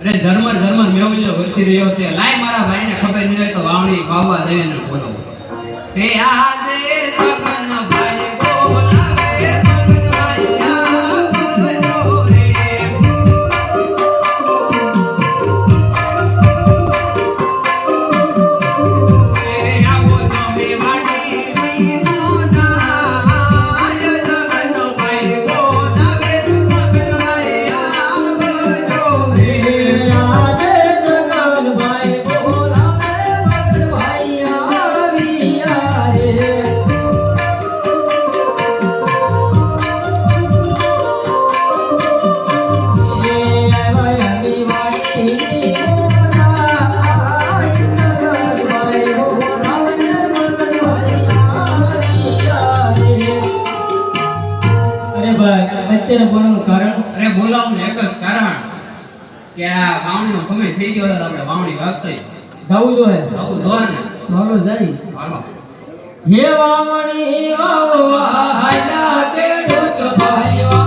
અરે ઝરમર ઝરમર મેવલ્યો વરસી રહ્યો છે. લાય મારા ભાઈને ખબર નહીં હોય તો વાવણી વાવવા જઈને બોલો. હે આજે સગન અત્યારે બોલવાનું કારણ? અરે બોલાવવાનું એક જ કારણ કે આ વાવણીનો સમય થઈ ગયો છે આપણે વાવણી વાવતા જવું જોઈએ. જોવા ને? મારો જાય હાલો હે વાવણી વાવવા હાલા ખેડૂત ભાઈ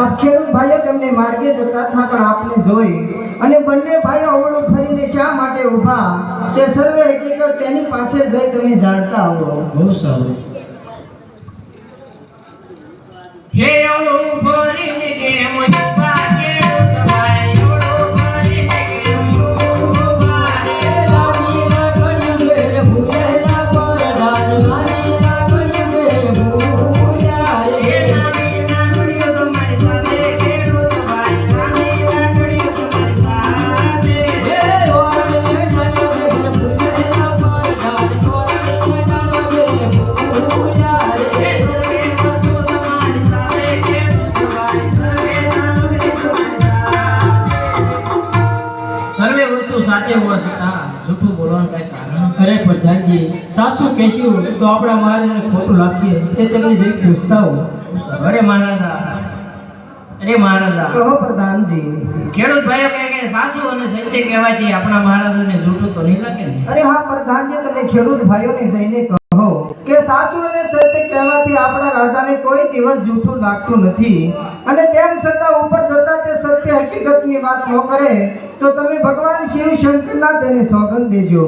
આ ખેડૂત ભાઈઓ તેમને માર્ગે જતા હતા પણ આપને જોઈ અને બંને ભાઈઓ અવળું ફરીને શા માટે ઊભા? તે સર્વે હકીકત તેની પાસે જઈ તમે જાણતા આવો બહુ સારું. હે ઓળું સાસુ કહેશું તો આપણા મહારાજાને ખોટું લાગશે. તે તેમને જઈ પૂછતા હો અરે મહારાજા. અરે મહારાજા. કહો પ્રધાનજી. ખેડૂત ભાઈઓ કહે કે સાસુ અને સત્ય કહેવાથી આપણા મહારાજાને જૂઠું તો નહીં લાગે ને? અરે હા પ્રધાનજી તમે ખેડૂત ભાઈઓને જઈને કહો કે સાસુ અને સત્ય કહેવાથી આપણા રાજાને કોઈ દિવસ જૂઠું લાગતું નથી. અને તેમ છતાં ઉપર સત્ય વાત ન કરે તો તમે ભગવાન શિવ શંકરના તેને સોગંદ દેજો.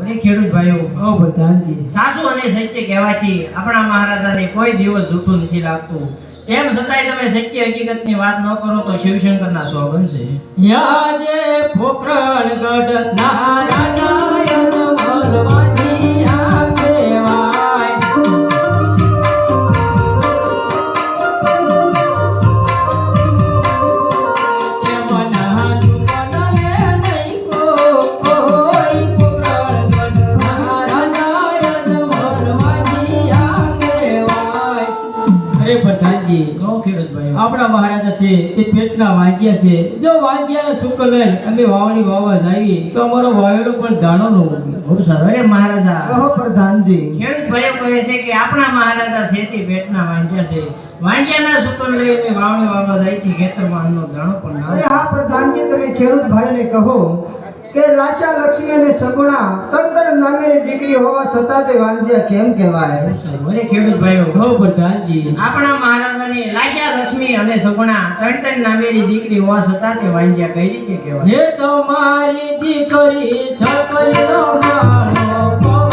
અરે ખેડૂત ભાઈઓ ઓ પ્રધાનજી. સાસુ અને સત્ય કહેવાથી આપણા મહારાજાને કોઈ દિવસ જૂઠું નથી લાગતું. તેમ છતાંય તમે સત્ય હકીકતની વાત ન કરો તો શિવશંકરના સોગંદ છે. યાજે ફોકરણ ગઢ નારાયણ. આપણા મહારાજા છે તે પેટના વાંચ્યા છે. જો વાંજ્યાને શુક્ર લઈને અમે વાવણી વાવવા જાવીએ તો અમારો વાવેલો પણ દાણો ન ઉગે. મહારાજા? કહો પ્રધાનજી. ખેડૂત ભાઈઓ કહે છે કે આપણા મહારાજા શેતી પેટના વાંચ્યા છે. વાંચ્યાના સુકન લઈ વાવણી વાવવા જઈથી ખેતરમાં અન્નનો દાણો પણ ના અરે હા પ્રધાનજી તમે ખેડૂત ભાઈઓને કહો કે લાશા લક્ષ્મી અને સગુણા કણકર નામેની દીકરી હોવા છતાં તે વાંજ્યા કેમ કહેવાય? અરે ખેડૂત ભાઈઓ હો પ્રધાનજી આપણા મહારાજાને લાશા લક્ષ્મી અને સગુણા ત્રણ ત્રણ નામેરી દીકરી હોવા છતાં તે વાંજ્યા કઈ રીતે કહેવાય? હે તમારી દીકરી છકરીનો નો પવન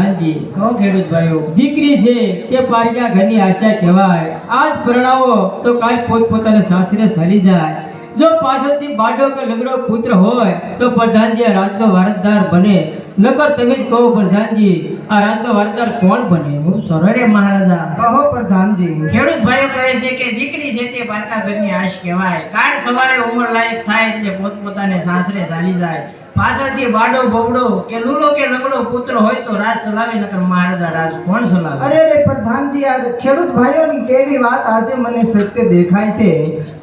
પ્રધાનજી કહો ખેડૂત ભાઈઓ દીકરી છે તે પારિયા ઘરની આશા કહેવાય. આજ પરણાવો તો કાલ પોતપોતાના સાસરે સરી જાય. જો પાછળથી બાડો કે લગડો પુત્ર હોય તો પ્રધાનજી આ રાજનો વારસદાર બને. નકર તમે જ કહો પ્રધાનજી આ રાજનો વારસદાર કોણ બને? બહુ સરળ અરે મહારાજા. કહો પ્રધાનજી. ખેડૂત ભાઈઓ કહે છે કે દીકરી છે તે પારકા ઘરની આશ કહેવાય. કાળ સવારે ઉંમર લાયક થાય એટલે પોતપોતાને સાસરે ચાલી જાય. પાછળથી બાડો બગડો કે લૂલો કે લંગડો પુત્ર હોય તો રાજ ચલાવે નકર મહારાજા રાજ કોણ ચલાવે? અરે રે પ્રધાનજી આ ખેડૂત ભાઈઓની કેવી વાત આજે મને સત્ય દેખાય છે.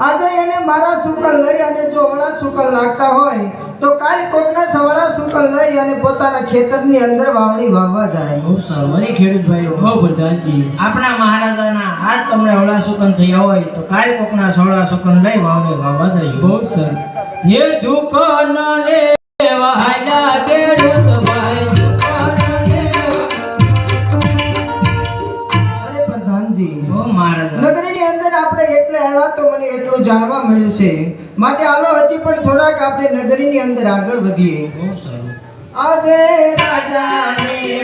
આજે એને મારા સુકલ લઈ અને જો અવળા સુકલ લાગતા હોય તો કાલ કોકના સવાળા સુકલ લઈ અને પોતાના ખેતરની અંદર વાવણી વાવવા જાય. બહુ સારું. વળી ખેડૂત ભાઈઓ હો પ્રધાનજી આપણા મહારાજાના આજ તમને અવળા સુકન થયા હોય તો કાલ કોકના સવાળા સુકન લઈ વાવણી વાવવા જાય. બહુ સર. એ સુકન જાણવા મળ્યું છે. માટે આલો હજી પણ થોડાક આપણે નગરીની અંદર આગળ વધીએ. આજે રાજાને